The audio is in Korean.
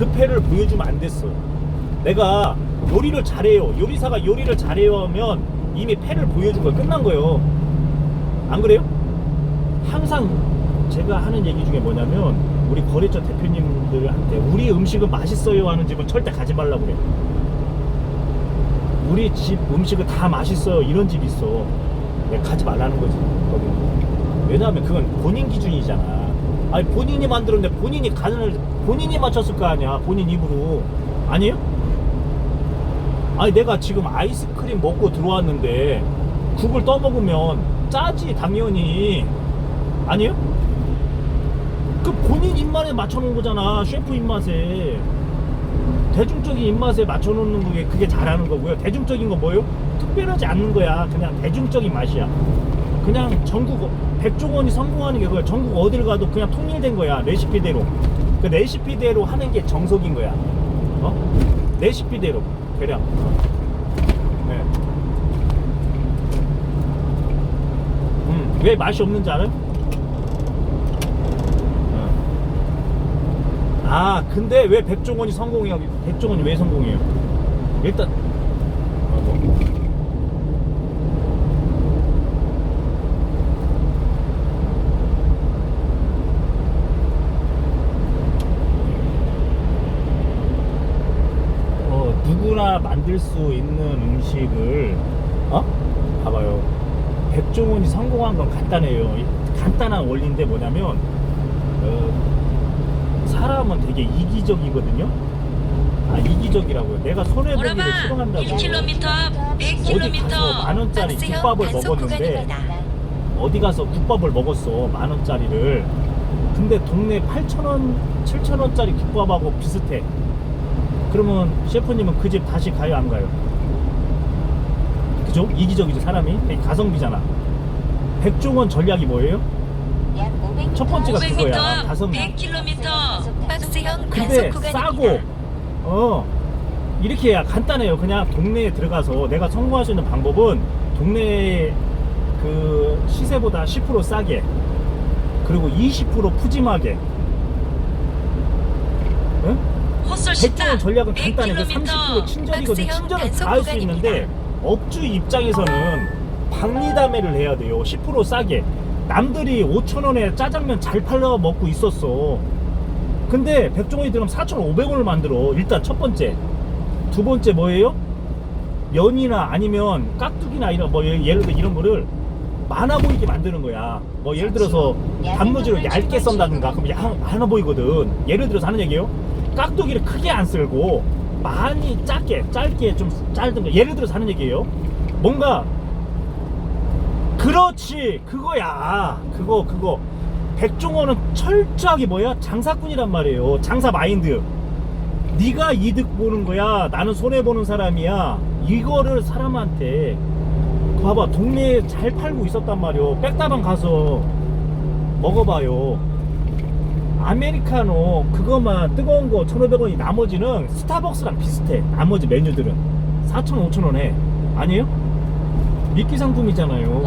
그 패를 보여주면 안 됐어. 내가 요리를 잘해요. 요리사가 요리를 잘해요 하면 이미 패를 보여준 거 끝난 거예요. 안 그래요? 항상 제가 하는 얘기 중에 뭐냐면 우리 거래처 대표님들한테 우리 음식은 맛있어요 하는 집은 절대 가지 말라고 그래. 우리 집 음식은 다 맛있어요 이런 집 있어. 내가 가지 말라는 거지. 거기. 왜냐하면 그건 본인 기준이잖아. 아니 본인이 만들었는데 본인이 간을 본인이 맞췄을 거 아니야. 본인 입으로 아니에요? 아니 내가 지금 아이스크림 먹고 들어왔는데 국을 떠먹으면 짜지 당연히 아니에요? 그 본인 입맛에 맞춰놓은 거잖아 셰프 입맛에 대중적인 입맛에 맞춰놓는 게 그게 잘하는 거고요 대중적인 건 뭐예요? 특별하지 않는 거야 그냥 대중적인 맛이야 그냥 전국 백종원이 성공하는 게 그거야 전국 어딜 가도 그냥 통일된 거야 레시피대로 그 레시피대로 하는 게 정석인 거야 어? 레시피대로 대략 네. 음, 왜 맛이 없는지 알아요? 어. 아 근데 왜 백종원이 성공해요? 백종원이 왜 성공해요? 일단 어, 뭐. 어, 누구나 만들 수 있는 음식을 어? 봐봐요. 백종원이 성공한 건 간단해요. 이 간단한 원리인데 뭐냐면 어, 사람은 되게 이기적이거든요. 아 이기적이라고요. 내가 손해 보기를 싫어한다고. 1km 앞 어디 가서 만 100km 원짜리 국밥을 먹었는데 어디 가서 국밥을 먹었어 만 원짜리를. 근데 동네 8천 원, 7천 원짜리 국밥하고 비슷해. 그러면 셰프님은 그 집 다시 가요 안 가요? 그죠? 이기적이죠 사람이 가성비잖아. 백종원 전략이 뭐예요? 첫 번째가 500m 그거야. 앞 가성비. 100km 박스형 근데 단속 싸고 구간입니다. 어 이렇게 해야 간단해요 그냥 동네에 들어가서 내가 성공할 수 있는 방법은 동네 그 시세보다 10% 싸게 그리고 20% 푸짐하게 백종원 전략은 간단해 그 100km 30% 친절이거든 친절은 다 할 수 있는데. 업주 입장에서는 박리담회를 해야 돼요. 10% 싸게. 남들이 5천원에 짜장면 잘 팔려 먹고 있었어. 근데 백종원이 들으면 4,500원을 만들어. 일단 첫 번째. 두 번째 뭐예요? 면이나 아니면 깍두기나 이런 뭐 예- 예를 들어 이런 거를 많아 보이게 만드는 거야. 뭐 예를 들어서 단무지를 얇게 썬다든가 그럼 야, 많아 보이거든. 예를 들어서 하는 얘기예요 깍두기를 크게 안 쓸고 많이 짧게 짧게 좀 짧든가 예를 들어서 하는 얘기예요. 뭔가 그렇지 그거야. 그거 그거. 백종원은 철저하게 뭐야? 장사꾼이란 말이에요. 장사 마인드. 네가 이득 보는 거야. 나는 손해 보는 사람이야. 이거를 사람한테 봐봐. 동네에 잘 팔고 있었단 말이오. 백다방 가서 먹어봐요 아메리카노 그거만 뜨거운 거 1,500원이 나머지는 스타벅스랑 비슷해. 나머지 메뉴들은. 4,000, 5,000원 해 아니에요? 미끼 상품이잖아요